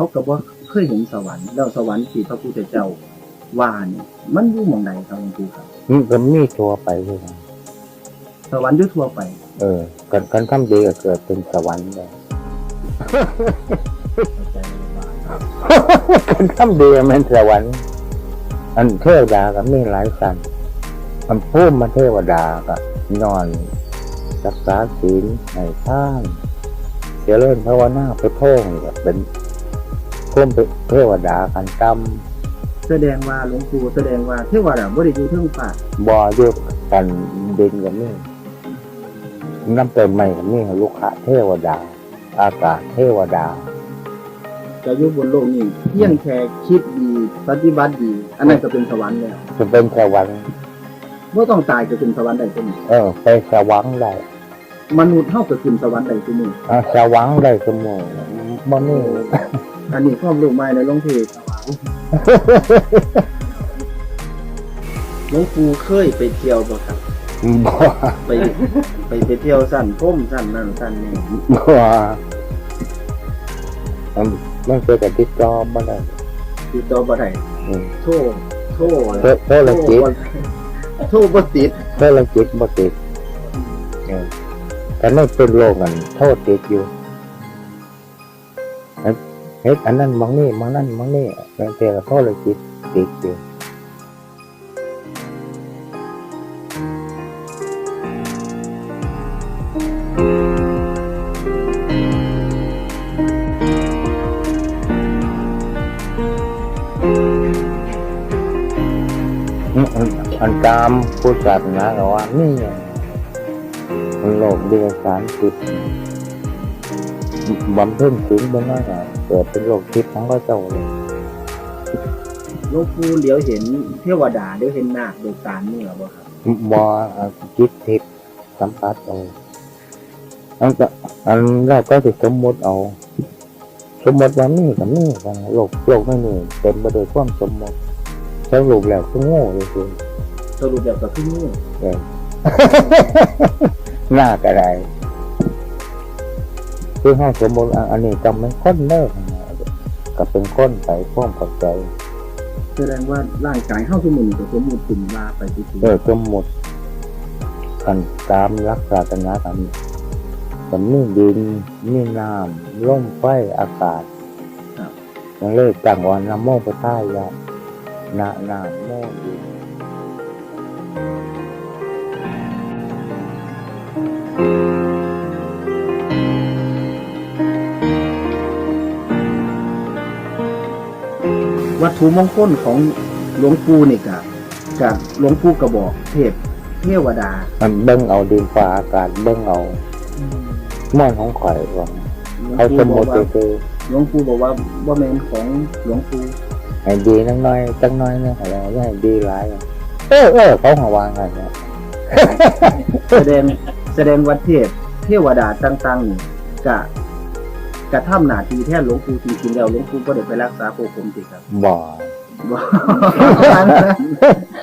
เขาก็บ่เคยเห็นสวรรค์แล้วสวรรค์ที่พระพุทธเจ้าว่านี่มันอยู่หม่องใดครับหลวงปู่ครับ มันก็มีตัวไปด้วยกันสวรรค์อยู่ทั่วไป เออกันกันทำดีก็เกิดเป็นสวรรค์เลย เข้าใจว่าครับ กันทำดีก็เป็นสวรรค์ อันเทวดาก็มีหลายสันมันพูดมาเทวดาก็นอน รักษาศีลให้ท่านเจริญภาวนาไปท่องนี่ก็เป็น พุ่มเป็นเทวดากันกรรมแสดงว่าหลวงปู่แสดงว่าเทวดาบ่ได้อยู่เทิงฟ้าบอยุกันดินกับนี่น้ำเติมใหม่กับนี่ลูกค้าเทวดา อากาศเทวดาจะอยู่บนโลกนี้เพียงแค่คิดดีปฏิบัติดี อันนั้นก็เป็นสวรรค์แล้วจะเป็นสวรรค์บ่ต้องตายก็เป็นสวรรค์ได้ซุมื้อเออไปสวรรค์ได้ มนุษย์เฮาก็ขึ้นสวรรค์ได้ซุมื้ออะสวรรค์ได้สมองบ่นี่อันนี้ความรู้ใหม่ในหลวงพี่หลวงปู่เคยไปเที่ยวบ่ครับ บ่ไปไปไปเที่ยวสั่นพุ่มสั่นนั่นสั่นนี่บ่อืมมันเกิดจากติดจอบ่ได้ติดต่อบ่ได้อืมโทรโทรโทรโทรจิตโทรบ่ติดโทรจิตบ่ติดเออ แต่ไม่เป็นโรคกันโทษติดอยู่เอ๊ะเฮ็ดอันนั้นมองนี่มองนั่นมองนี่แต่แต่โทษเลยจิตติดอยู่อันตามพุทธศาสนาก็ว่านี่ โลกเดียสารจิตบำเพ็ญศีลบนนั้นอะเกิดเป็นโลกทิพย์ของพระเจ้าเลยหลวงปู่เดี๋ยวเห็นเทวดาเดี๋ยวเห็นนาคโดยการนี่เหรอบ่ครับบออะจิตทิพย์สัมผัสเอาอันก็อันแรกก็จะสมมติเอา สมมติว่านี่กับนี่กันโลกโลกไม่มีเต็มไปด้วยความสมมติสรุปแล้วก็โง่เลยคือสรุปแล้วก็คืองู เออหน้ากระไร คือให้สมมติอันนี้จำเป็นคนเลิกก็เป็นคนไปพ่วงกับใจแสดงว่าร่างกายเฮาทุกมื้อนี้ก็สมมุติขึ้นมาไปที่เออสมมติกันตามรักศาสนาธรรมมันมีดินมีน้ำลมไฟอากาศยังเลยจังวันน้ำโมพระท่ายะนาน้ำโมดิน วัตถุมงคลของหลวงปู่นี่ก็กับหลวงปู่ก็บอกเทพเทวดา มันเบิ้งเอาดินฟ้าอากาศเบิ้งเอาม่อนของข่อยว่าหลวงเขาสปู่มบมอกติว่าคือหลวงปู่บอกว่าบ่แม่นของหลวงปู่ให้ดีนักน้อยจังน้อยเนี่ยอะไรไม่ให้ดีหลายอะเออเออเขาหาวางอะไรเนี่ยแสดงแสดงว่าเทพเทวดาต่างๆนี่ก็ กระทำหน้าที่แทนหลวงปู่จริงๆแล้วหลวงปู่บ่ได้ไปรักษาพวกผมสิครับบ่บ่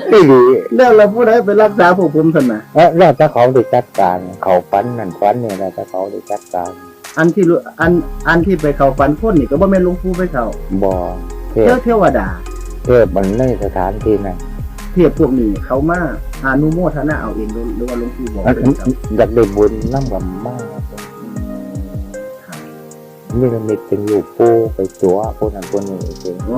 ไม่ดีแล้วเราผู้ใดไปรักษาพวกผมซั่นน่ะเออแล้วถ้าเขาได้จัดการ เขาฟันนั่นฟันเนี่ยแล้วถ้าเขาได้จัดการ อันที่รู้อันอันที่ไปเข้าฝันคนนี่ก็บ่แม่นหลวงปู่ไปเข้าบ่เทเทพวเทวดาเทพมันในสถานที่นั้นเทพพวกนี้เขามาอนุโมทนาเอาเองหรือว่าหลวงปู่บอกอันเป็นครับอยากได้บุญน้ำกับมากครับ มีละมิตเป็นลูกปูไปตัวคนนั้นคนนี้เองโอ้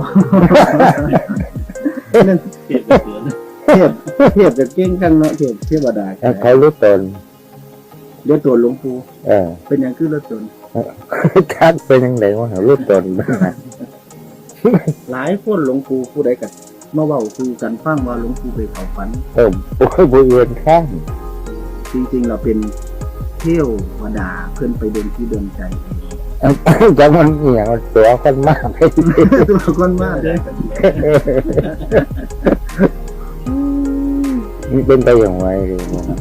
นั่นเปลี่ยนเป็นเสือนะเทพเทพจะเก่งข้างเนาะเทพเทวดาแล้วเขารู้ตนเดี๋ยวตัวหลวงปู่เออเป็นหยังคือละตนทักเป็นยังไงว่าเขารู้ตนหลายคนหลวงปู่ผู้ใดกันมาเว้าคือกันฟังว่าหลวงปู่ไปเขาฝันเออโอ้ยบุญเวียนข้างจริงๆเราเป็นเที่ยวดาเพื่อนไปเดินที่เดินใจ จะมันเหี่ยมันตัวกันมากให้ตัวคนมากเลยมันเป็นไปอย่างไรเลยนะครับ